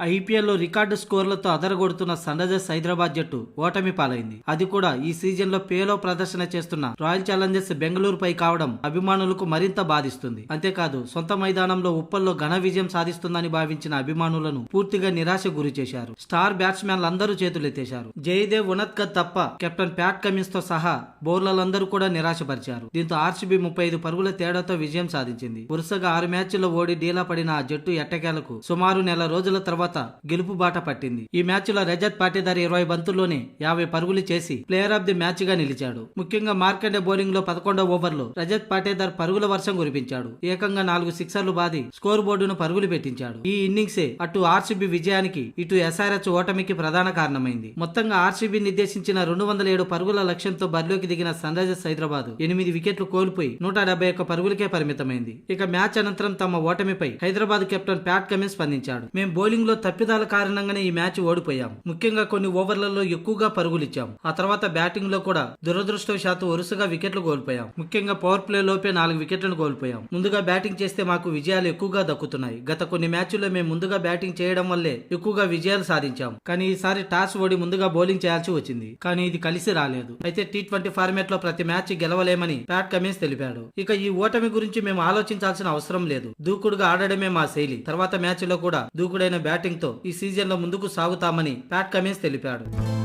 ఐపీఎల్లో రికార్డు స్కోర్లతో అదరగొడుతున్న సన్ రైజర్స్ హైదరాబాద్ జట్టు ఓటమి పాలైంది. అది కూడా ఈ సీజన్లో పేలో ప్రదర్శన చేస్తున్న రాయల్ ఛాలెంజర్స్ బెంగళూరుపై కావడం అభిమానులకు మరింత బాధిస్తుంది. అంతేకాదు సొంత మైదానంలో ఉప్పల్లో ఘన విజయం సాధిస్తుందని భావించిన అభిమానులను పూర్తిగా నిరాశ గురి చేశారు. స్టార్ బ్యాట్స్మెన్లందరూ చేతులెత్తేశారు. జయదేవ్ ఉనత్కర్ తప్ప కెప్టెన్ ప్యాట్ కమిన్స్తో సహా బౌలర్లందరూ కూడా నిరాశపరిచారు. దీంతో ఆర్సీబీ ముప్పై ఐదు పరుగుల తేడాతో విజయం సాధించింది. వరుసగా ఆరు మ్యాచ్ల్లో ఓడి డీలా పడిన ఆ జట్టు ఎట్టకేలకు సుమారు నెల రోజుల తర్వాత గెలుపు బాట పట్టింది. ఈ మ్యాచ్లో రజత్ పాటీదార్ ఇరవై బంతుల్లోనే యాభై పరుగులు చేసి ప్లేయర్ ఆఫ్ ది మ్యాచ్గా నిలిచాడు. ముఖ్యంగా మార్కండే బౌలింగ్లో పదకొండో ఓవర్లో రజత్ పాటేదార్ పరుగుల వర్షం కురిపించాడు. ఏకంగా నాలుగు సిక్సర్లు బాది స్కోర్ బోర్డును పరుగులు పెట్టించాడు. ఈ ఇన్నింగ్సే అటు ఆర్సీబీ విజయానికి ఇటు ఎస్ఆర్హెచ్ ఓటమికి ప్రధాన కారణమైంది. మొత్తంగా ఆర్సీబీ నిర్దేశించిన రెండు వందల ఏడు పరుగుల లక్ష్యంతో బరిలోకి దిగిన సన్ రైజర్స్ హైదరాబాద్ ఎనిమిది వికెట్లు కోల్పోయి నూట డెబ్బై ఒక్క పరుగులకే పరిమితమైంది. ఇక మ్యాచ్ అనంతరం తమ ఓటమిపై హైదరాబాద్ కెప్టెన్ ప్యాట్ కమిన్స్ స్పందించాడు. మేము బౌలింగ్లో తప్పిదాల కారణంగానే ఈ మ్యాచ్ ఓడిపోయాం. ముఖ్యంగా కొన్ని ఓవర్లలో ఎక్కువగా పరుగులిచ్చాం. ఆ తర్వాత బ్యాటింగ్లో కూడా దురదృష్టవశాత్తు వరుసగా వికెట్లు కోల్పోయాం. ముఖ్యంగా పవర్ ప్లే లోపే నాలుగు వికెట్లను కోల్పోయాం. ముందుగా బ్యాటింగ్ చేస్తే మాకు విజయాలు ఎక్కువగా దక్కుతున్నాయి. గత కొన్ని మ్యాచ్ల్లో మేము ముందుగా బ్యాటింగ్ చేయడం వల్లే ఎక్కువగా విజయాలు సాధించాం. కానీ ఈసారి టాస్ ఓడి ముందుగా బౌలింగ్ చేయాల్సి వచ్చింది. కానీ ఇది కలిసి రాలేదు. అయితే టీ ట్వంటీ ఫార్మాట్లో ప్రతి మ్యాచ్ గెలవలేమని ప్యాట్ కమిన్స్ తెలిపాడు. ఇక ఈ ఓటమి గురించి మేము ఆలోచించాల్సిన అవసరం లేదు. దూకుడుగా ఆడడమే మా శైలి. తర్వాత మ్యాచ్లో కూడా దూకుడైన బ్యాటింగ్ తో ఈ సీజన్లో ముందుకు సాగుతామని ప్యాట్ కమిన్స్ తెలిపాడు.